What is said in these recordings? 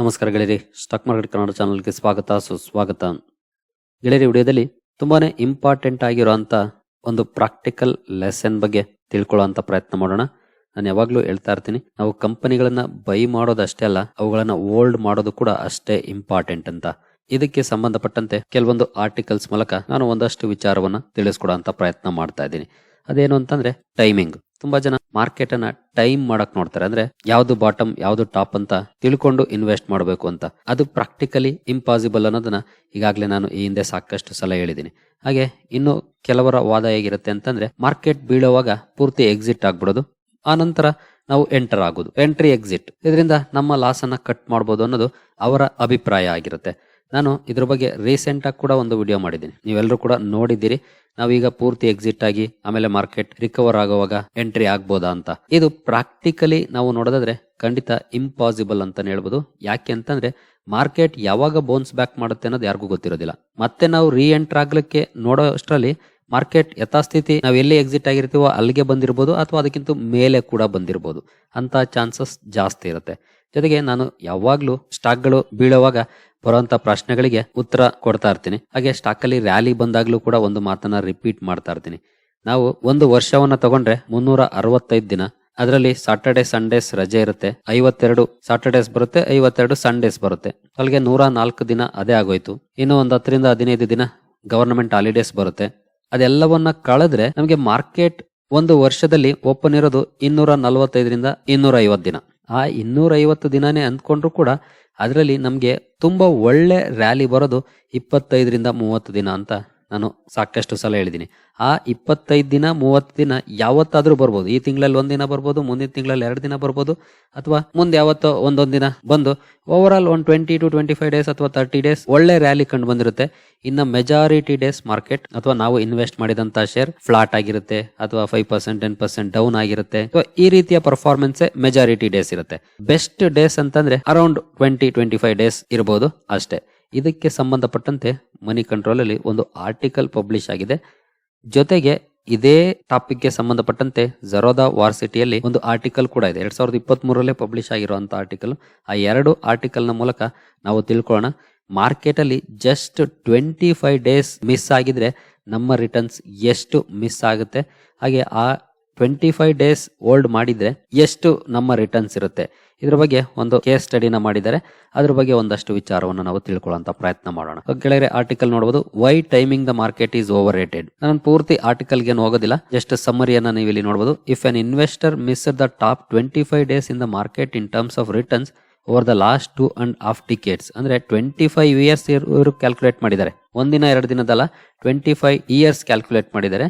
ನಮಸ್ಕಾರ ಗೆಳೆಯರಿ. Stock market Kannada ಚಾನಲ್ಗೆ ಸ್ವಾಗತ, ಸುಸ್ವಾಗತ. ಗೆಳೆಯರಿ ವಿಡಿಯೋದಲ್ಲಿ ತುಂಬಾನೇ ಇಂಪಾರ್ಟೆಂಟ್ ಆಗಿರುವಂತ ಒಂದು ಪ್ರಾಕ್ಟಿಕಲ್ ಲೆಸನ್ ಬಗ್ಗೆ ತಿಳ್ಕೊಳ್ಳುವಂತ ಪ್ರಯತ್ನ ಮಾಡೋಣ. ನಾನು ಯಾವಾಗಲೂ ಹೇಳ್ತಾ ಇರ್ತೀನಿ, ನಾವು ಕಂಪನಿಗಳನ್ನ ಬೈ ಮಾಡೋದಷ್ಟೇ ಅಲ್ಲ, ಅವುಗಳನ್ನ ಓಲ್ಡ್ ಮಾಡೋದು ಕೂಡ ಅಷ್ಟೇ ಇಂಪಾರ್ಟೆಂಟ್ ಅಂತ. ಇದಕ್ಕೆ ಸಂಬಂಧಪಟ್ಟಂತೆ ಕೆಲವೊಂದು ಆರ್ಟಿಕಲ್ಸ್ ಮೂಲಕ ನಾನು ಒಂದಷ್ಟು ವಿಚಾರವನ್ನ ತಿಳಿಸ್ಕೊಡೋ ಪ್ರಯತ್ನ ಮಾಡ್ತಾ ಇದ್ದೀನಿ. ಅದೇನು ಅಂತಂದ್ರೆ, ಟೈಮಿಂಗ್. ತುಂಬಾ ಜನ ಮಾರ್ಕೆಟ್ ಅನ್ನ ಟೈಮ್ ಮಾಡಕ್ ನೋಡ್ತಾರೆ. ಅಂದ್ರೆ ಯಾವ್ದು ಬಾಟಮ್ ಯಾವ್ದು ಟಾಪ್ ಅಂತ ತಿಳ್ಕೊಂಡು ಇನ್ವೆಸ್ಟ್ ಮಾಡಬೇಕು ಅಂತ. ಅದು ಪ್ರಾಕ್ಟಿಕಲಿ ಇಂಪಾಸಿಬಲ್ ಅನ್ನೋದನ್ನ ಈಗಾಗಲೇ ನಾನು ಈ ಹಿಂದೆ ಸಾಕಷ್ಟು ಸಲ ಹೇಳಿದ್ದೀನಿ. ಹಾಗೆ ಇನ್ನು ಕೆಲವರ ವಾದ ಹೇಗಿರುತ್ತೆ ಅಂತಂದ್ರೆ ಮಾರ್ಕೆಟ್ ಬೀಳುವಾಗ ಪೂರ್ತಿ ಎಕ್ಸಿಟ್ ಆಗ್ಬಿಡೋದು. ಆ ನಂತರ ನಾವು ಎಂಟರ್ ಆಗೋದು. ಎಂಟ್ರಿ ಎಕ್ಸಿಟ್ ಇದರಿಂದ ನಮ್ಮ ಲಾಸ್ ಅನ್ನ ಕಟ್ ಮಾಡ್ಬೋದು ಅನ್ನೋದು ಅವರ ಅಭಿಪ್ರಾಯ ಆಗಿರುತ್ತೆ. ನಾನು ಇದ್ರ ಬಗ್ಗೆ ರೀಸೆಂಟ್ ಆಗಿ ಕೂಡ ಒಂದು ವಿಡಿಯೋ ಮಾಡಿದ್ದೀನಿ. ನೀವೆಲ್ಲರೂ ಕೂಡ ನೋಡಿದ್ದೀರಿ. ನಾವೀಗ ಪೂರ್ತಿ ಎಕ್ಸಿಟ್ ಆಗಿ, ಆಮೇಲೆ ಮಾರ್ಕೆಟ್ ರಿಕವರ್ ಆಗುವಾಗ ಎಂಟ್ರಿ ಆಗ್ಬೋದಾ ಅಂತ. ಇದು ಪ್ರಾಕ್ಟಿಕಲಿ ನಾವು ನೋಡೋದಾದ್ರೆ ಖಂಡಿತ ಇಂಪಾಸಿಬಲ್ ಅಂತ ಹೇಳ್ಬೋದು. ಯಾಕೆ ಅಂತಂದ್ರೆ ಮಾರ್ಕೆಟ್ ಯಾವಾಗ ಬೌನ್ಸ್ ಬ್ಯಾಕ್ ಮಾಡುತ್ತೆ ಅನ್ನೋದು ಯಾರಿಗೂ ಗೊತ್ತಿರೋದಿಲ್ಲ. ಮತ್ತೆ ನಾವು ರೀ ಎಂಟ್ರ್ ಆಗ್ಲಿಕ್ಕೆ ನೋಡೋ ಅಷ್ಟರಲ್ಲಿ ಮಾರ್ಕೆಟ್ ಯಥಾಸ್ಥಿತಿ ನಾವು ಎಲ್ಲಿ ಎಕ್ಸಿಟ್ ಆಗಿರ್ತೀವೋ ಅಲ್ಲಿಗೆ ಬಂದಿರ್ಬೋದು ಅಥವಾ ಅದಕ್ಕಿಂತ ಮೇಲೆ ಕೂಡ ಬಂದಿರ್ಬೋದು. ಅಂತ ಚಾನ್ಸಸ್ ಜಾಸ್ತಿ ಇರುತ್ತೆ. ಜೊತೆಗೆ ನಾನು ಯಾವಾಗ್ಲೂ ಸ್ಟಾಕ್ಗಳು ಬೀಳುವಾಗ ಬರುವಂತ ಪ್ರಶ್ನೆಗಳಿಗೆ ಉತ್ತರ ಕೊಡ್ತಾ ಇರ್ತೀನಿ. ಹಾಗೆ ಸ್ಟಾಕ್ ಅಲ್ಲಿ ರ್ಯಾಲಿ ಬಂದಾಗ್ಲೂ ಕೂಡ ಒಂದು ಮಾತನ್ನ ರಿಪೀಟ್ ಮಾಡ್ತಾ ಇರ್ತೀನಿ. ನಾವು ಒಂದು ವರ್ಷವನ್ನ ತಗೊಂಡ್ರೆ ಮುನ್ನೂರ ಅರವತ್ತೈದು ದಿನ, ಅದರಲ್ಲಿ ಸಾಟರ್ಡೆ ಸಂಡೇಸ್ ರಜೆ ಇರುತ್ತೆ, ಐವತ್ತೆರಡು ಸಾಟರ್ಡೇಸ್ ಬರುತ್ತೆ, ಐವತ್ತೆರಡು ಸಂಡೇಸ್ ಬರುತ್ತೆ. ಅಲ್ಲಿಗೆ ನೂರ ನಾಲ್ಕು ದಿನ ಅದೇ ಆಗೋಯ್ತು. ಇನ್ನು ಒಂದು ಹತ್ತರಿಂದ ಹದಿನೈದು ದಿನ ಗವರ್ನಮೆಂಟ್ ಹಾಲಿಡೇಸ್ ಬರುತ್ತೆ. ಅದೆಲ್ಲವನ್ನ ಕಳೆದ್ರೆ ನಮಗೆ ಮಾರ್ಕೆಟ್ ಒಂದು ವರ್ಷದಲ್ಲಿ ಓಪನ್ ಇರೋದು ಇನ್ನೂರ ನಲವತ್ತೈದರಿಂದ ಇನ್ನೂರ ಐವತ್ತು ದಿನ. ಆ ಇನ್ನೂರೈವತ್ತು ದಿನನೇ ಅಂದ್ಕೊಂಡ್ರೂ ಕೂಡ ಅದರಲ್ಲಿ ನಮಗೆ ತುಂಬ ಒಳ್ಳೆ ರ್ಯಾಲಿ ಬರೋದು ಇಪ್ಪತ್ತೈದರಿಂದ ಮೂವತ್ತು ದಿನ ಅಂತ. ನಾನು ಸಾಕಷ್ಟು ಸಲ ಹೇಳಿದ್ದೀನಿ. ಆ ಇಪ್ಪತ್ತೈದು ದಿನ, ಮೂವತ್ತು ದಿನ ಯಾವತ್ತಾದರೂ ಬರ್ಬೋದು. ಈ ತಿಂಗಳಲ್ಲಿ ಒಂದಿನ ಬರ್ಬೋದು, ಮುಂದಿನ ತಿಂಗಳಲ್ಲಿ ಎರಡು ದಿನ ಬರ್ಬೋದು, ಅಥವಾ ಮುಂದೆ ಯಾವತ್ತೋ ಒಂದೊಂದು ದಿನ ಬಂದು ಓವರ್ ಆಲ್ ಒಂದು twenty to twenty five days ಅಥವಾ ತರ್ಟಿ ಡೇಸ್ ಒಳ್ಳೆ ರ್ಯಾಲಿ ಕಂಡು ಬಂದಿರುತ್ತೆ. ಇನ್ನು ಮೆಜಾರಿಟಿ ಡೇಸ್ ಮಾರ್ಕೆಟ್ ಅಥವಾ ನಾವು ಇನ್ವೆಸ್ಟ್ ಮಾಡಿದಂತ ಶೇರ್ ಫ್ಲಾಟ್ ಆಗಿರುತ್ತೆ, ಅಥವಾ five percent ten percent down ಆಗಿರುತ್ತೆ. ಈ ರೀತಿಯ ಪರ್ಫಾರ್ಮೆನ್ಸ್ ಮೆಜಾರಿಟಿ ಡೇಸ್ ಇರುತ್ತೆ. ಬೆಸ್ಟ್ ಡೇಸ್ ಅಂತಂದ್ರೆ around twenty twenty five days ಇರಬಹುದು ಅಷ್ಟೇ. ಇದಕ್ಕೆ ಸಂಬಂಧಪಟ್ಟಂತೆ ಮನಿ ಕಂಟ್ರೋಲ್ ಅಲ್ಲಿ ಒಂದು ಆರ್ಟಿಕಲ್ ಪಬ್ಲಿಷ್ ಆಗಿದೆ. ಜೊತೆಗೆ ಇದೇ ಟಾಪಿಕ್ಗೆ ಸಂಬಂಧಪಟ್ಟಂತೆ ಜರೋದಾ ವಾರ್ಸಿಟಿಯಲ್ಲಿ ಒಂದು ಆರ್ಟಿಕಲ್ ಕೂಡ ಇದೆ. ಎರಡ್ ಸಾವಿರದ ಇಪ್ಪತ್ತ್ ಮೂರಲ್ಲೇ ಪಬ್ಲಿಷ್ ಆಗಿರುವಂತ ಆರ್ಟಿಕಲ್ ಆ ಎರಡು ಆರ್ಟಿಕಲ್ನ ಮೂಲಕ ನಾವು ತಿಳ್ಕೊಳ್ಳೋಣ. ಮಾರ್ಕೆಟ್ ಅಲ್ಲಿ just twenty five days miss ಆಗಿದ್ರೆ ನಮ್ಮ ರಿಟರ್ನ್ಸ್ ಎಷ್ಟು ಮಿಸ್ ಆಗುತ್ತೆ? ಹಾಗೆ ಆ ಟ್ವೆಂಟಿ ಫೈವ್ ಡೇಸ್ ಓಲ್ಡ್ ಮಾಡಿದ್ರೆ ಎಷ್ಟು ನಮ್ಮ ರಿಟರ್ನ್ಸ್ ಇರುತ್ತೆ. ಇದ್ರ ಬಗ್ಗೆ ಒಂದು ಕೇಸ್ ಸ್ಟಡಿನ ಮಾಡಿದ್ದಾರೆ. ಅದ್ರ ಬಗ್ಗೆ ಒಂದಷ್ಟು ವಿಚಾರವನ್ನು ನಾವು ತಿಳ್ಕೊಳ್ಳುವಂತ ಪ್ರಯತ್ನ ಮಾಡೋಣ. ಕೆಳಗೆ ಆರ್ಟಿಕಲ್ ನೋಡಬಹುದು why timing the market is overrated ನಾನು ಪೂರ್ತಿ ಆರ್ಟಿಕಲ್ಗೆ ಹೋಗೋದಿಲ್ಲ. ಜಸ್ಟ್ ಸಮ್ಮರಿಯನ್ನ ನೀವು ಇಲ್ಲಿ ನೋಡಬಹುದು if an investor miss the top twenty five days in the market in terms of returns over the last two and half decades ಅಂದ್ರೆ ಟ್ವೆಂಟಿ ಫೈವ್ ಇಯರ್ಸ್ ಇವರು ಕ್ಯಾಲ್ಕುಲೇಟ್ ಮಾಡಿದ್ದಾರೆ. ಒಂದಿನ, ಎರಡು ದಿನದಲ್ಲ ಟ್ವೆಂಟಿ ಫೈವ್ ಇಯರ್ಸ್ ಕ್ಯಾಲ್ಕುಲೇಟ್ ಮಾಡಿದ್ದಾರೆ.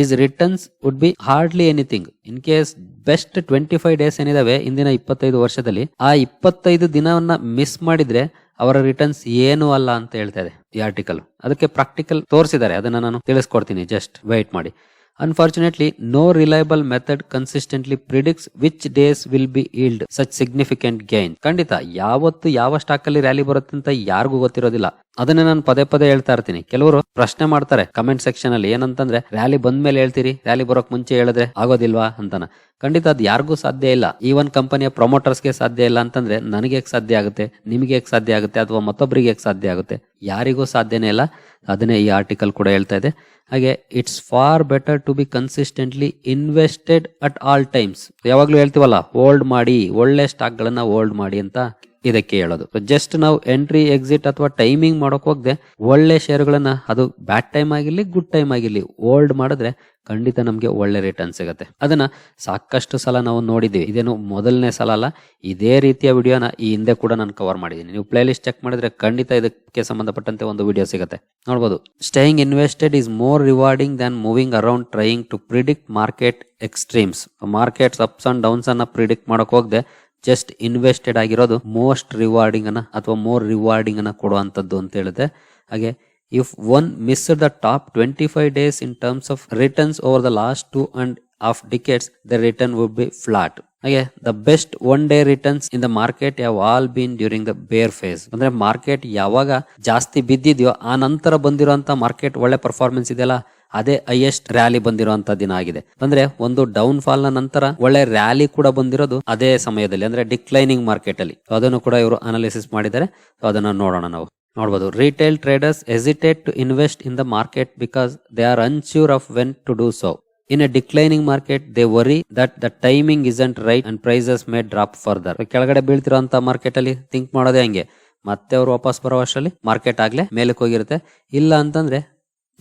Is returns would be hardly anything in case best twenty five days ಏನಿದಾವೆ, ಇಂದಿನ ಇಪ್ಪತ್ತೈದು ವರ್ಷದಲ್ಲಿ, ಆ ಇಪ್ಪತ್ತೈದು ದಿನವನ್ನ ಮಿಸ್ ಮಾಡಿದ್ರೆ ಅವರ ರಿಟರ್ನ್ಸ್ ಏನು ಅಲ್ಲ ಅಂತ ಹೇಳ್ತಾ ಇದೆ ಈ ಆರ್ಟಿಕಲ್ ಅದಕ್ಕೆ ಪ್ರಾಕ್ಟಿಕಲ್ ತೋರಿಸಿದ್ದಾರೆ. ಅದನ್ನ ನಾನು ತಿಳಿಸ್ಕೊಡ್ತೀನಿ. ಜಸ್ಟ್ ವೈಟ್ ಮಾಡಿ. Unfortunately no reliable method consistently predicts which days will be yield such significant gain ಖಂಡಿತ, ಯಾವತ್ತು ಯಾವ ಸ್ಟಾಕ್ ಅಲ್ಲಿ ರ್ಯಾಲಿ ಬರುತ್ತೆ ಅಂತ ಯಾರಿಗೂ ಗೊತ್ತಿರೋದಿಲ್ಲ. ಅದನ್ನೇ ನಾನು ಪದೇ ಪದೇ ಹೇಳ್ತಾ ಇರ್ತೀನಿ. ಕೆಲವರು ಪ್ರಶ್ನೆ ಮಾಡ್ತಾರೆ ಕಮೆಂಟ್ ಸೆಕ್ಷನ್ ಅಲ್ಲಿ ಏನಂತಂದ್ರೆ ರ್ಯಾಲಿ ಬಂದ ಮೇಲೆ ಹೇಳ್ತೀರಿ? ರ್ಯಾಲಿ ಬರೋಕ್ ಮುಂಚೆ ಹೇಳಿದ್ರೆ ಆಗೋದಿಲ್ವಾ? ಅಂತಾನ. ಖಂಡಿತ ಅದು ಯಾರಿಗೂ ಸಾಧ್ಯ ಇಲ್ಲ. ಈ ಒನ್ ಕಂಪನಿಯ ಪ್ರಮೋಟರ್ಸ್ಗೆ ಸಾಧ್ಯ ಇಲ್ಲ ಅಂತಂದ್ರೆ, ನನಗೆ ಸಾಧ್ಯ ಆಗುತ್ತೆ? ನಿಮಗೆ ಸಾಧ್ಯ ಆಗುತ್ತೆ? ಅಥವಾ ಮತ್ತೊಬ್ಬರಿಗೆ ಸಾಧ್ಯ ಆಗುತ್ತೆ? ಯಾರಿಗೂ ಸಾಧ್ಯನೇ ಇಲ್ಲ. ಅದನ್ನೇ ಈ ಆರ್ಟಿಕಲ್ ಕೂಡ ಹೇಳ್ತಾ ಇದೆ. ಹಾಗೆ it's far better to be consistently invested at all times ಯಾವಾಗ್ಲೂ ಹೇಳ್ತೀವಲ್ಲ ಹೋಲ್ಡ್ ಮಾಡಿ, ಒಳ್ಳೆ ಸ್ಟಾಕ್ ಗಳನ್ನ ಹೋಲ್ಡ್ ಮಾಡಿ ಅಂತ. ಇದಕ್ಕೆ ಹೇಳೋದು. ಜಸ್ಟ್ ನಾವು ಎಂಟ್ರಿ ಎಕ್ಸಿಟ್ ಅಥವಾ ಟೈಮಿಂಗ್ ಮಾಡೋಕೆ ಹೋಗದೆ ಒಳ್ಳೆ ಶೇರ್ಗಳನ್ನ ಅದು ಬ್ಯಾಡ್ ಟೈಮ್ ಆಗಿರ್ಲಿ ಗುಡ್ ಟೈಮ್ ಆಗಿರ್ಲಿ ಹೋಲ್ಡ್ ಮಾಡಿದ್ರೆ ಖಂಡಿತ ನಮಗೆ ಒಳ್ಳೆ ರಿಟರ್ನ್ ಸಿಗುತ್ತೆ. ಅದನ್ನ ಸಾಕಷ್ಟು ಸಲ ನಾವು ನೋಡಿದ್ದೀವಿ. ಇದೇನು ಮೊದಲನೇ ಸಲ ಅಲ್ಲ, ಇದೇ ರೀತಿಯ ವಿಡಿಯೋನ ಈ ಹಿಂದೆ ಕೂಡ ನಾನು ಕವರ್ ಮಾಡಿದ್ದೀನಿ. ನೀವು ಪ್ಲೇ ಲಿಸ್ಟ್ ಚೆಕ್ ಮಾಡಿದ್ರೆ ಖಂಡಿತ ಇದಕ್ಕೆ ಸಂಬಂಧಪಟ್ಟಂತೆ ಒಂದು ವಿಡಿಯೋ ಸಿಗುತ್ತೆ. ನೋಡ್ಬೋದು. Staying invested is more rewarding than moving around trying to predict market extremes markets ups and downs ಅನ್ನ ಪ್ರಿಡಿಕ್ಟ್ ಮಾಡೋಕೆ ಹೋಗದೆ ಜಸ್ಟ್ ಇನ್ವೆಸ್ಟೆಡ್ ಆಗಿರೋದು ಮೋಸ್ಟ್ ರಿವಾರ್ಡಿಂಗ್ ಅನ್ನ ಅಥವಾ ಮೋರ್ ರಿವಾರ್ಡಿಂಗ್ ಅನ್ನ ಕೊಡುವಂತದ್ದು ಅಂತ ಹೇಳಿದೆ ಹಾಗೆ if one miss the top twenty five days in terms of returns over the last two and half decades the return would be flat ಹಾಗೆ the best one day returns in the market have all been during the bear phase ಅಂದ್ರೆ market ಯಾವಾಗ ಜಾಸ್ತಿ ಬಿದ್ದಿದೆಯೋ ಆ ನಂತರ ಬಂದಿರುವಂತ market ಒಳ್ಳೆ performance ಇದೆಯಲ್ಲ ಅದೇ ಹೈಯೆಸ್ಟ್ ರ್ಯಾಲಿ ಬಂದಿರುವಂತ ದಿನ ಆಗಿದೆ. ಅಂದ್ರೆ ಒಂದು ಡೌನ್ ಫಾಲ್ನ ನಂತರ ಒಳ್ಳೆ ರ್ಯಾಲಿ ಕೂಡ ಬಂದಿರೋದು ಅದೇ ಸಮಯದಲ್ಲಿ, ಅಂದ್ರೆ ಡಿಕ್ಲೈನಿಂಗ್ ಮಾರ್ಕೆಟ್ ಅಲ್ಲಿ. ಅದನ್ನು ಕೂಡ ಇವರು ಅನಾಲಿಸಿಸ್ ಮಾಡಿದ್ದಾರೆ. ಅದನ್ನ ನೋಡೋಣ ನಾವು. ನೋಡಬಹುದು retail traders hesitate to invest in the market because they are unsure of when to do so in a declining market they worry that the timing isn't right and prices may drop further ಕೆಳಗಡೆ ಬೀಳ್ತಿರೋಂತ market ಅಲ್ಲಿ think ಮಾಡೋದೇ ಹಂಗೆ. ಮತ್ತೆ ಅವ್ರು ವಾಪಸ್ ಬರೋ ಅಷ್ಟರಲ್ಲಿ ಮಾರ್ಕೆಟ್ ಆಗ್ಲೇ ಮೇಲಕ್ಕೆ ಹೋಗಿರುತ್ತೆ ಇಲ್ಲ ಅಂತಂದ್ರೆ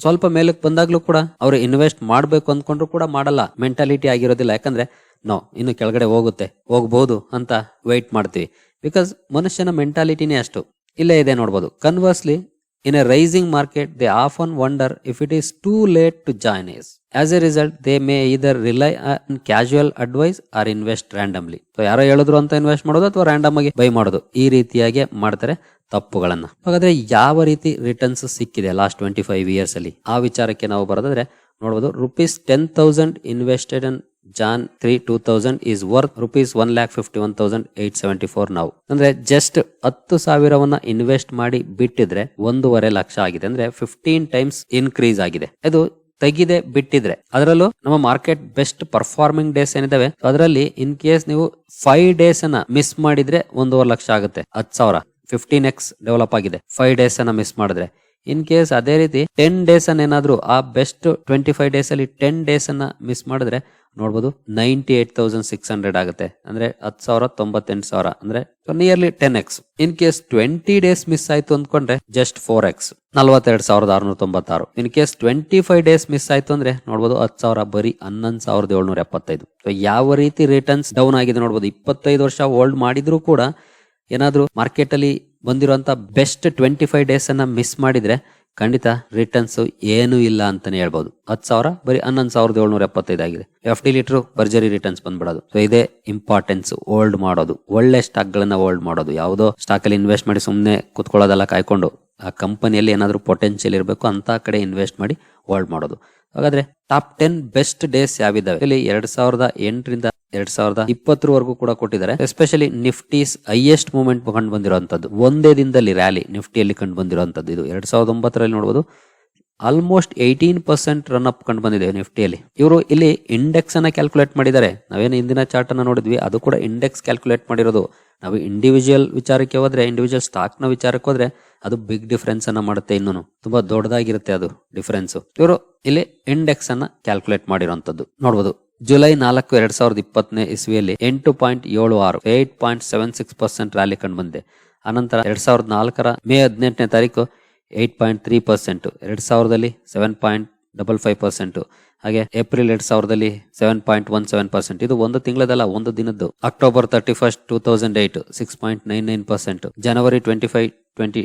ಸ್ವಲ್ಪ ಮೇಲಕ್ಕೆ ಬಂದಾಗ್ಲೂ ಕೂಡ ಅವರು ಇನ್ವೆಸ್ಟ್ ಮಾಡಬೇಕು ಅಂದ್ಕೊಂಡ್ರು ಕೂಡ ಮಾಡಲ್ಲ. ಮೆಂಟಾಲಿಟಿ ಆಗಿರೋದಿಲ್ಲ. ಯಾಕಂದ್ರೆ, ನೋ, ಇನ್ನು ಕೆಳಗಡೆ ಹೋಗುತ್ತೆ. ಹೋಗ್ಬೋದು ಅಂತ ವೆಯ್ಟ್ ಮಾಡ್ತೀವಿ. ಬಿಕಾಸ್ ಮನುಷ್ಯನ ಮೆಂಟಾಲಿಟಿನೇ ಅಷ್ಟು. ಇಲ್ಲೇ ಇದೆ ನೋಡ್ಬೋದು. Conversely in a rising market they often wonder if it is too late to join is as a result they may either rely on casual advice or invest randomly ಯಾರೋ ಹೇಳಿದ್ರು ಅಂತ invest ಮಾಡೋದು ಅಥವಾ ರ್ಯಾಂಡಮ್ ಆಗಿ by ಮಾಡೋದು? ಈ ರೀತಿಯಾಗಿ ಮಾಡ್ತಾರೆ ತಪ್ಪುಗಳನ್ನ. ಹಾಗಾದ್ರೆ ಯಾವ ರೀತಿ ರಿಟರ್ನ್ಸ್ ಸಿಕ್ಕಿದೆ ಲಾಸ್ಟ್ ಟ್ವೆಂಟಿ ಫೈವ್ ಇಯರ್ಸ್ ಅಲ್ಲಿ? ಆ ವಿಚಾರಕ್ಕೆ ನಾವು ಬರೋದಾದ್ರೆ ನೋಡಬಹುದು rupees ten thousand invested in Jan three two thousand is worth rupees one lakh fifty one thousand eight seventy four ನಾವು ಅಂದ್ರೆ ಜಸ್ಟ್ ಹತ್ತು ಸಾವಿರವನ್ನ ಇನ್ವೆಸ್ಟ್ ಮಾಡಿ ಬಿಟ್ಟಿದ್ರೆ ಒಂದೂವರೆ ಲಕ್ಷ ಆಗಿದೆ. ಅಂದ್ರೆ ಫಿಫ್ಟೀನ್ ಟೈಮ್ಸ್ ಇನ್ಕ್ರೀಸ್ ಆಗಿದೆ. ಇದು ತೆಗಿದೆ, ಬಿಟ್ಟಿದ್ರೆ. ಅದರಲ್ಲೂ ನಮ್ಮ ಮಾರ್ಕೆಟ್ ಬೆಸ್ಟ್ ಪರ್ಫಾರ್ಮಿಂಗ್ ಡೇಸ್ ಏನಿದಾವೆ? ಅದರಲ್ಲಿ ಇನ್ ಕೇಸ್ ನೀವು ಫೈವ್ ಡೇಸ್ ಅನ್ನ ಮಿಸ್ ಮಾಡಿದ್ರೆ ಒಂದೂವರೆ ಲಕ್ಷ ಆಗುತ್ತೆ. ಹತ್ತು ಸಾವಿರ. ಫಿಫ್ಟೀನ್ ಎಕ್ಸ್ ಡೆವಲಪ್ ಆಗಿದೆ. ಫೈವ್ ಡೇಸ್ ಅನ್ನ ಮಿಸ್ ಮಾಡಿದ್ರೆ. ಇನ್ ಕೇಸ್ ಅದೇ ರೀತಿ ಟೆನ್ ಡೇಸ್ ಅನ್ನ ಏನಾದ್ರು, ಆ ಬೆಸ್ಟ್ ಟ್ವೆಂಟಿ ಫೈವ್ ಡೇಸ್ ಅಲ್ಲಿ ಟೆನ್ ಡೇಸ್ ಅನ್ನ ಮಿಸ್ ಮಾಡಿದ್ರೆ ನೋಡ್ಬೋದು ninety eight thousand six hundred ಆಗುತ್ತೆ. ಅಂದ್ರೆ ಹತ್ತು ಸಾವಿರ, ತೊಂಬತ್ತೆಂಟು ಸಾವಿರ. ಅಂದ್ರೆ nearly ten x in case twenty days miss ಆಯ್ತು ಅಂದ್ಕೊಂಡ್ರೆ ಜಸ್ಟ್ ಫೋರ್ ಎಕ್ಸ್ ನಲ್ವತ್ತೆರಡು ಸಾವಿರದ ಆರ್ನೂರ ತೊಂಬತ್ತಾರು. In case twenty five days miss ಆಯ್ತು ಅಂದ್ರೆ ನೋಡ್ಬೋದು ಹತ್ತು ಸಾವಿರ ಬರೀ ಹನ್ನೊಂದು ಸಾವಿರದ ಏಳ್ನೂರ ಎಪ್ಪತ್ತೈದು. ಯಾವ ರೀತಿ ರಿಟರ್ನ್ಸ್ ಡೌನ್ ಆಗಿದೆ ನೋಡ್ಬೋದು ಇಪ್ಪತ್ತೈದು ವರ್ಷ ಹೋಲ್ಡ್ ಮಾಡಿದ್ರು ಕೂಡ ಏನಾದ್ರೂ ಮಾರ್ಕೆಟ್ ಅಲ್ಲಿ ಬಂದಿರುವಂತ ಬೆಸ್ಟ್ ಟ್ವೆಂಟಿ ಫೈವ್ ಡೇಸ್ ಅನ್ನ ಮಿಸ್ ಮಾಡಿದ್ರೆ ಖಂಡಿತ ರಿಟರ್ನ್ಸ್ ಏನು ಇಲ್ಲ ಅಂತಾನೆ ಹೇಳ್ಬೋದು. ಹತ್ತು ಸಾವಿರ, ಬರೀ ಹನ್ನೊಂದು ಸಾವಿರದ ಏಳ್ನೂರ ಎಪ್ಪತ್ತೈದು ಆಗಿದೆ. ಎಫ್ ಡಿ ಲೀಟರ್ ಭರ್ಜರಿ ರಿಟರ್ನ್ಸ್ ಬಂದ್ಬಿಡೋದು. ಸೊ ಇದೇ ಇಂಪಾರ್ಟೆನ್ಸ್ ಹೋಲ್ಡ್ ಮಾಡೋದು. ಒಳ್ಳೆ ಸ್ಟಾಕ್ ಗಳನ್ನ ಹೋಲ್ಡ್ ಮಾಡೋದು. ಯಾವುದೋ ಸ್ಟಾಕ್ ಅಲ್ಲಿ ಇನ್ವೆಸ್ಟ್ ಮಾಡಿ ಸುಮ್ಮನೆ ಕುತ್ಕೊಳ್ಳೋದೆಲ್ಲ ಕಾಯ್ಕೊಂಡು ಆ ಕಂಪನಿಯಲ್ಲಿ ಏನಾದರೂ ಪೊಟೆನ್ಷಿಯಲ್ ಇರಬೇಕು ಅಂತ ಕಡೆ ಇನ್ವೆಸ್ಟ್ ಮಾಡಿ ಹೋಲ್ಡ್ ಮಾಡೋದು. ಹಾಗಾದ್ರೆ ಟಾಪ್ ಟೆನ್ ಬೆಸ್ಟ್ ಡೇಸ್ ಯಾವಿದಾವೆ ಇಲ್ಲಿ ಎರಡ್ ಸಾವಿರದ ಎಂಟರಿಂದ ಎರಡ್ ಸಾವಿರದ ಇಪ್ಪತ್ತರವರೆಗೂ ಕೂಡ ಕೊಟ್ಟಿದ್ದಾರೆ. ಎಸ್ಪೆಷಲಿ ನಿಫ್ಟೀಸ್ ಹೈಯೆಸ್ಟ್ ಮೂವ್ಮೆಂಟ್ ಕಂಡು ಬಂದಿರುವಂತದ್ದು. ಒಂದೇ ದಿನದಲ್ಲಿ ರ್ಯಾಲಿ ನಿಫ್ಟಿಯಲ್ಲಿ ಕಂಡು ಬಂದಿರುವಂತದ್ದು ಇದು. ಎರಡ್ ಸಾವಿರದ ಒಂಬತ್ತರಲ್ಲಿ ನೋಡಬಹುದು almost eighteen percent run up ಕಂಡು ಬಂದಿದೆ ನಿಫ್ಟಿಯಲ್ಲಿ ಇವರು ಇಲ್ಲಿ ಇಂಡೆಕ್ಸ್ ಅನ್ನ ಕ್ಯಾಲ್ಕುಲೇಟ್ ಮಾಡಿದ್ದಾರೆ. ನಾವೇನು ಹಿಂದಿನ ಚಾರ್ಟ್ ಅನ್ನ ನೋಡಿದ್ವಿ, ಅದು ಕೂಡ ಇಂಡೆಕ್ಸ್ ಕ್ಯಾಲ್ಕುಲೇಟ್ ಮಾಡಿರೋದು. ನಾವು ಇಂಡಿವಿಜುವಲ್ ವಿಚಾರಕ್ಕೆ ಹೋದ್ರೆ ಇಂಡಿವಿಜುವಲ್ ಸ್ಟಾಕ್ನ ವಿಚಾರಕ್ಕೆ ಹೋದ್ರೆ, ಅದು ಬಿಗ್ ಡಿಫರೆನ್ಸ್ ಅನ್ನ ಮಾಡುತ್ತೆ ಇನ್ನೂ ತುಂಬಾ ದೊಡ್ಡದಾಗಿರುತ್ತೆ ಅದು ಡಿಫರೆನ್ಸ್ ಇವರು ಇಲ್ಲಿ ಇಂಡೆಕ್ಸ್ ಅನ್ನ ಕ್ಯಾಲ್ಕುಲೇಟ್ ಮಾಡಿರುವಂತದ್ದು. ನೋಡಬಹುದು ಜುಲೈ ನಾಲ್ಕು ಎರಡ್ ಸಾವಿರದ ಇಪ್ಪತ್ತನೇ ಇಸ್ವಿಯಲ್ಲಿ ಎಂಟು ಪಾಯಿಂಟ್ ಏಳು ಆರು, eight point seven six percent rally ಕಂಡು ಬಂದಿದೆ ಅನಂತರ ಎರಡ್ ಸಾವಿರದ ನಾಲ್ಕರ ಮೇ ಹದಿನೆಂಟನೇ ತಾರೀಕು ಏಟ್ ಪಾಯಿಂಟ್ ತ್ರೀ ಪರ್ಸೆಂಟ್, ಎರಡ್ ಸಾವಿರದಲ್ಲಿ seven point double five percent, ಹಾಗೆ ಏಪ್ರಿಲ್ ಎರಡ್ ಸಾವಿರದಲ್ಲಿ seven point one seven percent. ಇದು ಒಂದು ತಿಂಗಳದಲ್ಲ, ಒಂದು ದಿನದ್ದು. October thirty first two thousand eight six point nine nine percent. ಜನವರಿ twenty five twenty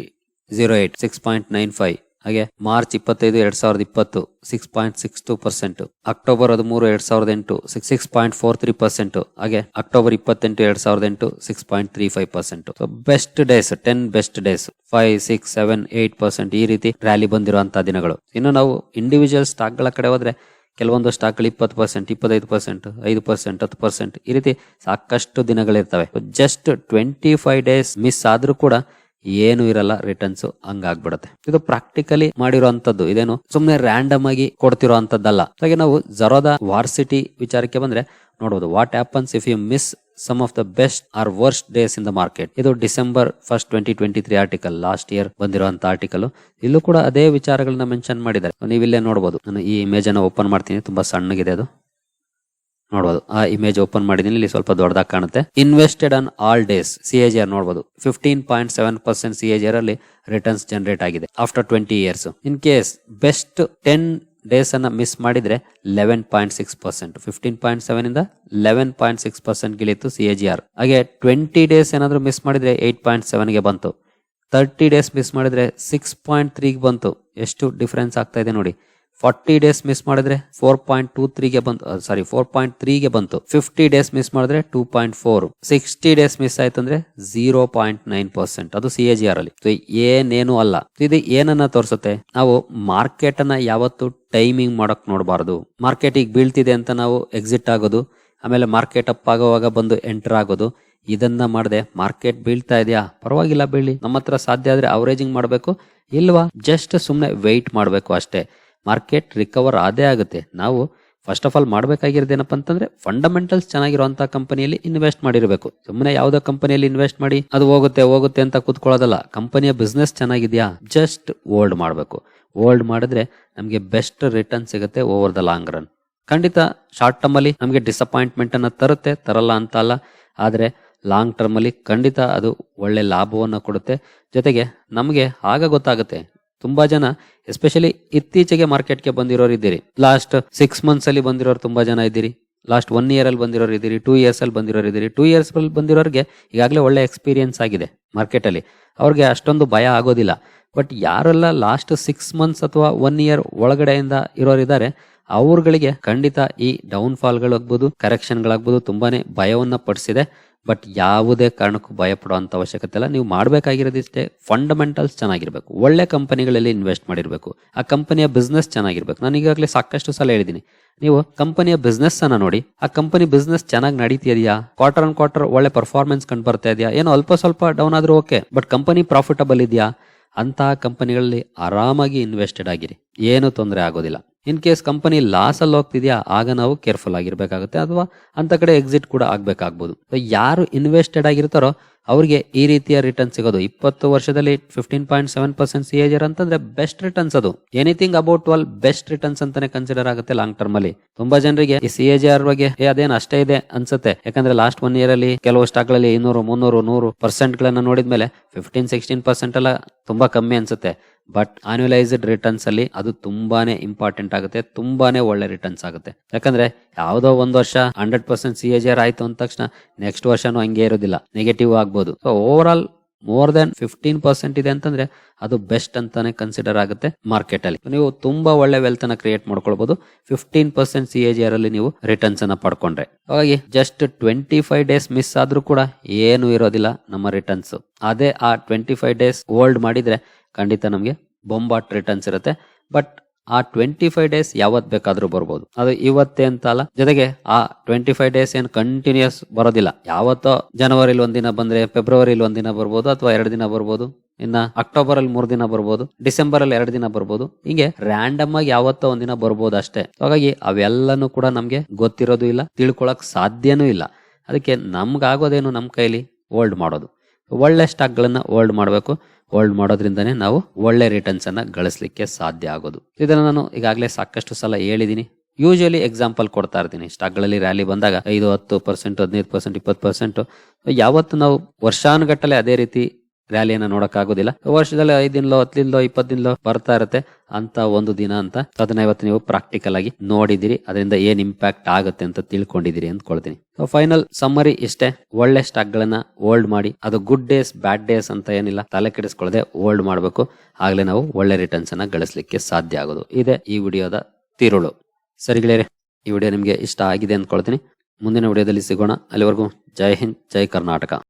zero eight six point nine five. ಹಾಗೆ March ಇಪ್ಪತ್ತೈದು ಎರಡ್ ಸಾವಿರದ ಇಪ್ಪತ್ತು six point six two percent October ಹದಿಮೂರು ಎರಡ್ ಸಾವಿರದ ಎಂಟು six six point four three percent ಹಾಗೆ ಅಕ್ಟೋಬರ್ ಇಪ್ಪತ್ತೆಂಟು ಎರಡ್ ಸಾವಿರದ ಎಂಟು six point three five percent best days ten best days five six seven eight percent ಈ ರೀತಿ ರ್ಯಾಲಿ ಬಂದಿರುವಂತಹ ದಿನಗಳು. ಇನ್ನು ನಾವು ಇಂಡಿವಿಜುವಲ್ ಸ್ಟಾಕ್ಗಳ ಕಡೆ ಹೋದ್ರೆ ಕೆಲವೊಂದು ಸ್ಟಾಕ್ಗಳು ಇಪ್ಪತ್ತು ಪರ್ಸೆಂಟ್ ಇಪ್ಪತ್ತೈದು ಪರ್ಸೆಂಟ್ ಐದು ಪರ್ಸೆಂಟ್ ಹತ್ತು ಪರ್ಸೆಂಟ್ ಈ ರೀತಿ ಸಾಕಷ್ಟು ದಿನಗಳಿರ್ತವೆ. Just twenty five days miss ಆದ್ರೂ ಕೂಡ ಏನು ಇರಲ್ಲ ರಿಟರ್ನ್ಸ್ ಹಂಗಾಗ್ಬಿಡುತ್ತೆ. ಇದು ಪ್ರಾಕ್ಟಿಕಲಿ ಮಾಡಿರುವಂತದ್ದು ಇದೇನು ಸುಮ್ಮನೆ ರ್ಯಾಂಡಮ್ ಆಗಿ ಕೊಡ್ತಿರೋ ಅಂತದ್ದಲ್ಲ ಹಾಗೆ ನಾವು ಜರೋದ ವಾರ್ಸಿಟಿ ವಿಚಾರಕ್ಕೆ ಬಂದ್ರೆ ನೋಡಬಹುದು what happens if you miss some of the best or worst days in the market ಇದು December first twenty twenty three article last year ಬಂದಿರುವಂತ ಆರ್ಟಿಕಲ್ ಇಲ್ಲೂ ಕೂಡ ಅದೇ ವಿಚಾರಗಳನ್ನ ಮೆನ್ಷನ್ ಮಾಡಿದ್ದಾರೆ. ನೀವಿಲ್ಲೇ ನೋಡಬಹುದು ನಾನು ಈ ಇಮೇಜ್ ಅನ್ನ ಓಪನ್ ಮಾಡ್ತೀನಿ. ತುಂಬಾ ಸಣ್ಣಗಿದೆ ಅದು. ನೋಡಬಹುದು ಆ ಇಮೇಜ್ ಓಪನ್ ಮಾಡಿದೀನಿ, ಇಲ್ಲಿ ಸ್ವಲ್ಪ ದೊಡ್ಡದಾಗಿ ಕಾಣುತ್ತೆ. Invested on all days C A R ನೋಡಬಹುದು fifteen point seven percent C A ಅಲ್ಲಿ ರಿಟರ್ನ್ಸ್ ಜನರೇಟ್ ಆಗಿದೆ after twenty years in case best ten days ಅನ್ನ ಮಿಸ್ ಮಾಡಿದ್ರೆ eleven point six percent fifteen point seven ಇಂದ eleven point six percent ಗಿಳಿತು C A G R ಹಾಗೆ twenty days ಏನಾದ್ರು miss ಮಾಡಿದ್ರೆ eight point ಸೆವೆನ್ಗೆ ಬಂತು. ತರ್ಟಿ ಡೇಸ್ ಮಿಸ್ ಮಾಡಿದ್ರೆ ಸಿಕ್ಸ್ ಪಾಯಿಂಟ್ ತ್ರೀಗೆ ಬಂತು. ಎಷ್ಟು ಡಿಫರೆನ್ಸ್ ಆಗ್ತಾ ಇದೆ ನೋಡಿ. ಫಾರ್ಟಿ ಡೇಸ್ ಮಿಸ್ ಮಾಡಿದ್ರೆ ಫೋರ್ ಪಾಯಿಂಟ್ ಟೂ ತ್ರೀಗೆ ಬಂತು ಸಾರಿ ಫೋರ್ ಪಾಯಿಂಟ್ ತ್ರೀಗೆ ಬಂತು. ಫಿಫ್ಟಿ ಡೇಸ್ ಮಿಸ್ ಮಾಡಿದ್ರೆ two point four. Sixty days miss ಆಯ್ತು ಅಂದ್ರೆ ಜೀರೋ ಪಾಯಿಂಟ್ ನೈನ್ ಪರ್ಸೆಂಟ್. ಅದು ಸಿ ಎ ಜಿ ಆರ್ ಅಲ್ಲಿ. ಏನೇನು ಅಲ್ಲ. ಇದು ಏನನ್ನ ತೋರಿಸುತ್ತೆ? ನಾವು ಮಾರ್ಕೆಟ್ ಅನ್ನ ಯಾವತ್ತು ಟೈಮಿಂಗ್ ಮಾಡಕ್ ನೋಡಬಾರದು. ಮಾರ್ಕೆಟ್ ಈಗ ಬೀಳ್ತಿದೆ ಅಂತ ನಾವು ಎಕ್ಸಿಟ್ ಆಗೋದು, ಆಮೇಲೆ ಮಾರ್ಕೆಟ್ ಅಪ್ ಆಗುವಾಗ ಬಂದು ಎಂಟರ್ ಆಗೋದು, ಇದನ್ನ ಮಾಡದೆ ಮಾರ್ಕೆಟ್ ಬೀಳ್ತಾ ಇದೆಯಾ? ಪರವಾಗಿಲ್ಲ ಬೀಳಿ ನಮ್ಮ ಹತ್ರ ಸಾಧ್ಯ ಆದ್ರೆ ಅವರೇಜಿಂಗ್ ಮಾಡಬೇಕು. ಇಲ್ವಾ? ಜಸ್ಟ್ ಸುಮ್ಮನೆ ವೆಯ್ಟ್ ಮಾಡಬೇಕು ಅಷ್ಟೇ. ಮಾರ್ಕೆಟ್ ರಿಕವರ್ ಆದೇ ಆಗುತ್ತೆ. ನಾವು ಫಸ್ಟ್ ಆಫ್ ಆಲ್ ಮಾಡಬೇಕಾಗಿರೋದೇನಪ್ಪ ಅಂತಂದ್ರೆ ಫಂಡಮೆಂಟಲ್ಸ್ ಚೆನ್ನಾಗಿರುವಂತ ಕಂಪನಿಯಲ್ಲಿ ಇನ್ವೆಸ್ಟ್ ಮಾಡಿರಬೇಕು. ಸುಮ್ಮನೆ ಯಾವುದೋ ಕಂಪನಿಯಲ್ಲಿ ಇನ್ವೆಸ್ಟ್ ಮಾಡಿ ಅದು ಹೋಗುತ್ತೆ ಹೋಗುತ್ತೆ ಅಂತ ಕೂತ್ಕೊಳ್ಳೋದಲ್ಲ. ಕಂಪನಿಯ ಬಿಸ್ನೆಸ್ ಚೆನ್ನಾಗಿದೆಯಾ? ಜಸ್ಟ್ ಓಲ್ಡ್ ಮಾಡಬೇಕು. ಓಲ್ಡ್ ಮಾಡಿದ್ರೆ ನಮಗೆ ಬೆಸ್ಟ್ ರಿಟರ್ನ್ ಸಿಗುತ್ತೆ ಓವರ್ ದ ಲಾಂಗ್ ರನ್ ಖಂಡಿತ ಶಾರ್ಟ್ ಟರ್ಮ್ ಅಲ್ಲಿ ನಮಗೆ ಡಿಸಪಾಯಿಂಟ್ಮೆಂಟ್ ಅನ್ನ ತರುತ್ತೆ, ತರಲ್ಲ ಅಂತ ಅಲ್ಲ. ಆದ್ರೆ ಲಾಂಗ್ ಟರ್ಮ್ ಅಲ್ಲಿ ಖಂಡಿತ ಅದು ಒಳ್ಳೆ ಲಾಭವನ್ನು ಕೊಡುತ್ತೆ. ಜೊತೆಗೆ ನಮಗೆ ಆಗ ಗೊತ್ತಾಗುತ್ತೆ ತುಂಬಾ ಜನ ಎಸ್ಪೆಷಲಿ ಇತ್ತೀಚೆಗೆ ಮಾರ್ಕೆಟ್ಗೆ ಬಂದಿರೋರು ಇದ್ದೀರಿ. ಲಾಸ್ಟ್ ಸಿಕ್ಸ್ ಮಂತ್ಸ್ ಅಲ್ಲಿ ಬಂದಿರೋರು ತುಂಬಾ ಜನ ಇದ್ದೀರಿ. ಲಾಸ್ಟ್ ಒನ್ ಇಯರ್ ಅಲ್ಲಿ ಬಂದಿರೋರು ಇದ್ದೀರಿ. ಟೂ ಇಯರ್ಸ್ ಅಲ್ಲಿ ಬಂದಿರೋರು ಇದ್ದೀರಿ. ಟೂ ಇಯರ್ಸ್ ಅಲ್ಲಿ ಬಂದಿರೋರಿಗೆ ಈಗಾಗಲೇ ಒಳ್ಳೆ ಎಕ್ಸ್ಪೀರಿಯನ್ಸ್ ಆಗಿದೆ ಮಾರ್ಕೆಟ್ ಅಲ್ಲಿ. ಅವ್ರಿಗೆ ಅಷ್ಟೊಂದು ಭಯ ಆಗೋದಿಲ್ಲ. ಬಟ್ ಯಾರೆಲ್ಲ ಲಾಸ್ಟ್ ಸಿಕ್ಸ್ ಮಂತ್ಸ್ ಅಥವಾ ಒನ್ ಇಯರ್ ಒಳಗಡೆಯಿಂದ ಇರೋರು ಇದ್ದಾರೆ, ಅವ್ರಗಳಿಗೆ ಖಂಡಿತ ಈ ಡೌನ್ ಫಾಲ್ಗಳಾಗ್ಬೋದು ಕರೆಕ್ಷನ್ಗಳಾಗ್ಬೋದು ತುಂಬಾನೇ ಭಯವನ್ನ ಪಡಿಸಿದೆ. ಬಟ್ ಯಾವುದೇ ಕಾರಣಕ್ಕೂ ಭಯ ಪಡುವಂತ ಅವಶ್ಯಕತೆ ಇಲ್ಲ. ನೀವು ಮಾಡಬೇಕಾಗಿರೋದಿಷ್ಟೇ ಫಂಡಮೆಂಟಲ್ಸ್ ಚೆನ್ನಾಗಿರಬೇಕು. ಒಳ್ಳೆ ಕಂಪನಿಗಳಲ್ಲಿ ಇನ್ವೆಸ್ಟ್ ಮಾಡಿರಬೇಕು. ಆ ಕಂಪನಿಯ ಬಿಸ್ನೆಸ್ ಚೆನ್ನಾಗಿರ್ಬೇಕು. ನಾನು ಈಗಾಗಲೇ ಸಾಕಷ್ಟು ಸಲ ಹೇಳಿದ್ದೀನಿ. ನೀವು ಕಂಪನಿಯ ಬಿಸ್ನೆಸ್ ಅನ್ನ ನೋಡಿ. ಆ ಕಂಪನಿ ಬಿಸ್ನೆಸ್ ಚೆನ್ನಾಗಿ ನಡೀತಿದೆಯಾ? ಕ್ವಾರ್ಟರ್ ಆನ್ ಕ್ವಾರ್ಟರ್ ಒಳ್ಳೆ ಪರ್ಫಾರ್ಮೆನ್ಸ್ ಕಂಡು ಬರ್ತಾ ಇದೆಯಾ? ಏನೋ ಅಲ್ಪ ಸ್ವಲ್ಪ ಡೌನ್ ಆದ್ರೂ ಓಕೆ ಬಟ್ ಕಂಪನಿ ಪ್ರಾಫಿಟಬಲ್ ಇದೆಯಾ? ಅಂತಹ ಕಂಪನಿಗಳಲ್ಲಿ ಆರಾಮಾಗಿ ಇನ್ವೆಸ್ಟೆಡ್ ಆಗಿರಿ. ಏನು ತೊಂದರೆ ಆಗೋದಿಲ್ಲ. ಇನ್ ಕೇಸ್ ಕಂಪನಿ ಲಾಸ್ ಅಲ್ಲಿ ಹೋಗ್ತಿದ್ಯಾ, ಆಗ ನಾವು ಕೇರ್ಫುಲ್ ಆಗಿರ್ಬೇಕಾಗುತ್ತೆ. ಅಥವಾ ಅಂತ ಕಡೆ ಎಕ್ಸಿಟ್ ಕೂಡ ಆಗ್ಬೇಕಾಗ್ಬೋದು. ಯಾರು ಇನ್ವೆಸ್ಟೆಡ್ ಆಗಿರ್ತಾರೋ ಅವ್ರಿಗೆ ಈ ರೀತಿಯ ರಿಟರ್ನ್ ಸಿಗೋದು. ಇಪ್ಪತ್ತು ವರ್ಷದಲ್ಲಿ fifteen point seven percent C ಅಂತಂದ್ರೆ ಬೆಸ್ಟ್ ರಿಟರ್ನ್ಸ್ ಅದು. Anything about twelve best returns ಅಂತಾನೆ ಕನ್ಸಿಡರ್ ಆಗುತ್ತೆ ಲಾಂಗ್ ಟರ್ಮ್ ಅಲ್ಲಿ. ತುಂಬಾ ಜನರಿಗೆ ಈ ಸಿ ಎಜರ್ ಬಗ್ಗೆ ಅದೇನ್ ಅಷ್ಟೇ ಇದೆ ಅನ್ಸುತ್ತೆ. ಯಾಕಂದ್ರೆ ಲಾಸ್ಟ್ ಒನ್ ಇಯರ್ ಅಲ್ಲಿ ಕೆಲವು ಸ್ಟಾಕ್ಗಳಲ್ಲಿ ಇನ್ನೂರು, ಮುನ್ನೂರು, ನೂರು ಪರ್ಸೆಂಟ್ ಗಳನ್ನ ನೋಡಿದ್ಮೇಲೆ ಫಿಫ್ಟೀನ್ ಸಿಕ್ಸ್ಟೀನ್ ಪರ್ಸೆಂಟ್ ಎಲ್ಲ ತುಂಬಾ ಕಮ್ಮಿ ಅನ್ಸುತ್ತೆ. ಬಟ್ ಆನ್ಯುಲೈಸ್ಡ್ ರಿಟರ್ನ್ಸ್ ಅಲ್ಲಿ ಅದು ತುಂಬಾನೇ ಇಂಪಾರ್ಟೆಂಟ್ ಆಗುತ್ತೆ, ತುಂಬಾನೇ ಒಳ್ಳೆ ರಿಟರ್ನ್ಸ್ ಆಗುತ್ತೆ. ಯಾಕಂದ್ರೆ ಯಾವುದೋ ಒಂದ್ ವರ್ಷ ಹಂಡ್ರೆಡ್ ಪರ್ಸೆಂಟ್ ಸಿ ಎಜ್ ಆರ್ ಆಯ್ತು ಅಂದ ತಕ್ಷಣ ನೆಕ್ಸ್ಟ್ ವರ್ಷನೂ ಹಂಗೆ ಇರೋದಿಲ್ಲ ನೆಗೆಟಿವ್ ಆಗ್ಬೋದು. So overall more than fifteen percent ಇದೆ ಅಂತಂದ್ರೆ ಅದು ಬೆಸ್ಟ್ ಅಂತಾನೆ ಕನ್ಸಿಡರ್ ಆಗುತ್ತೆ ಮಾರ್ಕೆಟ್ ಅಲ್ಲಿ. ನೀವು ತುಂಬಾ ಒಳ್ಳೆ ವೆಲ್ತ್ ಅನ್ನ ಕ್ರಿಯೇಟ್ ಮಾಡ್ಕೊಳ್ಬಹುದು ಫಿಫ್ಟೀನ್ ಪರ್ಸೆಂಟ್ ಸಿ ಎಜಿಆರ್ ಅಲ್ಲಿ ನೀವು ರಿಟರ್ನ್ಸ್ ಅನ್ನ ಪಡ್ಕೊಂಡ್ರೆ. ಹಾಗಾಗಿ just twenty five days miss ಆದ್ರೂ ಕೂಡ ಏನು ಇರೋದಿಲ್ಲ ನಮ್ಮ ರಿಟರ್ನ್ಸ್ ಅದೇ ಆ ಟ್ವೆಂಟಿ ಫೈವ್ ಡೇಸ್ ಹೋಲ್ಡ್ ಮಾಡಿದ್ರೆ ಖಂಡಿತ ನಮಗೆ ಬೊಂಬಾಟ್ ರಿಟರ್ನ್ಸ್ ಇರುತ್ತೆ. ಬಟ್ ಆ ಟ್ವೆಂಟಿ ಫೈವ್ ಡೇಸ್ ಯಾವತ್ ಬೇಕಾದ್ರೂ ಬರ್ಬೋದು. ಅದು ಇವತ್ತೇ ಅಂತ ಅಲ್ಲ ಜೊತೆಗೆ ಆ ಟ್ವೆಂಟಿ ಫೈವ್ ಡೇಸ್ ಏನು ಕಂಟಿನ್ಯೂಸ್ ಬರೋದಿಲ್ಲ. ಯಾವತ್ತೋ ಜನವರಿಲಿ ಒಂದಿನ ಬಂದ್ರೆ ಫೆಬ್ರವರಿಲಿ ಒಂದಿನ ಬರ್ಬೋದು, ಅಥವಾ ಎರಡು ದಿನ ಬರ್ಬೋದು, ಇನ್ನ ಅಕ್ಟೋಬರ್ ಅಲ್ಲಿ ಮೂರು ದಿನ ಬರ್ಬೋದು ಡಿಸೆಂಬರ್ ಅಲ್ಲಿ ಎರಡು ದಿನ ಬರ್ಬೋದು. ಹಿಂಗೆ ರ್ಯಾಂಡಮ್ ಆಗಿ ಯಾವತ್ತೋ ಒಂದಿನ ಬರ್ಬೋದು ಅಷ್ಟೇ. ಹಾಗಾಗಿ ಅವೆಲ್ಲನೂ ಕೂಡ ನಮ್ಗೆ ಗೊತ್ತಿರೋದು ಇಲ್ಲ, ತಿಳ್ಕೊಳಕ್ ಸಾಧ್ಯನೂ ಇಲ್ಲ. ಅದಕ್ಕೆ ನಮ್ಗಾಗೋದೇನು ನಮ್ಮ ಕೈಲಿ? ಹೋಲ್ಡ್ ಮಾಡೋದು. ಒಳ್ಳೆ ಸ್ಟಾಕ್ ಗಳನ್ನ ಹೋಲ್ಡ್ ಮಾಡಬೇಕು. ಹೋಲ್ಡ್ ಮಾಡೋದ್ರಿಂದನೇ ನಾವು ಒಳ್ಳೆ ರಿಟರ್ನ್ಸ್ ಅನ್ನ ಗಳಿಸ್ಲಿಕ್ಕೆ ಸಾಧ್ಯ ಆಗೋದು. ಇದನ್ನ ನಾನು ಈಗಾಗಲೇ ಸಾಕಷ್ಟು ಸಲ ಹೇಳಿದ್ದೀನಿ ಯೂಶಲಿ ಎಕ್ಸಾಂಪಲ್ ಕೊಡ್ತಾ ಇರ್ತೀನಿ. ಸ್ಟಾಕ್ಗಳಲ್ಲಿ ರ್ಯಾಲಿ ಬಂದಾಗ ಐದು, ಹತ್ತು ಪರ್ಸೆಂಟ್ ಹದಿನೈದು ಪರ್ಸೆಂಟ್ ಇಪ್ಪತ್ತು ಪರ್ಸೆಂಟ್ ಯಾವತ್ತು ನಾವು ವರ್ಷಾನುಗಟ್ಟಲೆ ಅದೇ ರೀತಿ ರ್ಯಾಲಿಯನ್ನ ನೋಡಕ್ಕಾಗೋದಿಲ್ಲ. ವರ್ಷದಲ್ಲಿ ಐದ್ ದಿನಲೋ, ಹತ್ತು ದಿನಲೋ, ಇಪ್ಪತ್ತು ದಿನಲೋ ಬರ್ತಾ ಇರುತ್ತೆ. ಅಂತ ಒಂದು ದಿನ ಅಂತ ಅದನ್ನ ಇವತ್ತು ನೀವು ಪ್ರಾಕ್ಟಿಕಲ್ ಆಗಿ ನೋಡಿದಿರಿ. ಅದರಿಂದ ಏನ್ ಇಂಪ್ಯಾಕ್ಟ್ ಆಗುತ್ತೆ ಅಂತ ತಿಳ್ಕೊಂಡಿದಿರಿ ಅಂದ್ಕೊಳ್ತೀನಿ. ಫೈನಲ್ ಸಮ್ಮರಿ ಇಷ್ಟೇ. ಒಳ್ಳೆ ಸ್ಟಾಕ್ ಗಳನ್ನ ಹೋಲ್ಡ್ ಮಾಡಿ. ಅದು ಗುಡ್ ಡೇಸ್ ಬ್ಯಾಡ್ ಡೇಸ್ ಅಂತ ಏನಿಲ್ಲ. ತಲೆ ಕೆಡಿಸ್ಕೊಳ್ಳದೆ ಹೋಲ್ಡ್ ಮಾಡಬೇಕು. ಆಗ್ಲೇ ನಾವು ಒಳ್ಳೆ ರಿಟರ್ನ್ಸ್ ಅನ್ನ ಗಳಿಸ್ಲಿಕ್ಕೆ ಸಾಧ್ಯ ಆಗೋದು. ಇದೆ ಈ ವಿಡಿಯೋದ ತಿರುಳು. ಸರಿ ಗೆಳೆಯರೆ, ಈ ವಿಡಿಯೋ ನಿಮಗೆ ಇಷ್ಟ ಆಗಿದೆ ಅಂದ್ಕೊಳ್ತೀನಿ. ಮುಂದಿನ ವಿಡಿಯೋದಲ್ಲಿ ಸಿಗೋಣ. ಅಲ್ಲಿವರೆಗೂ ಜೈ ಹಿಂದ್, ಜೈ ಕರ್ನಾಟಕ.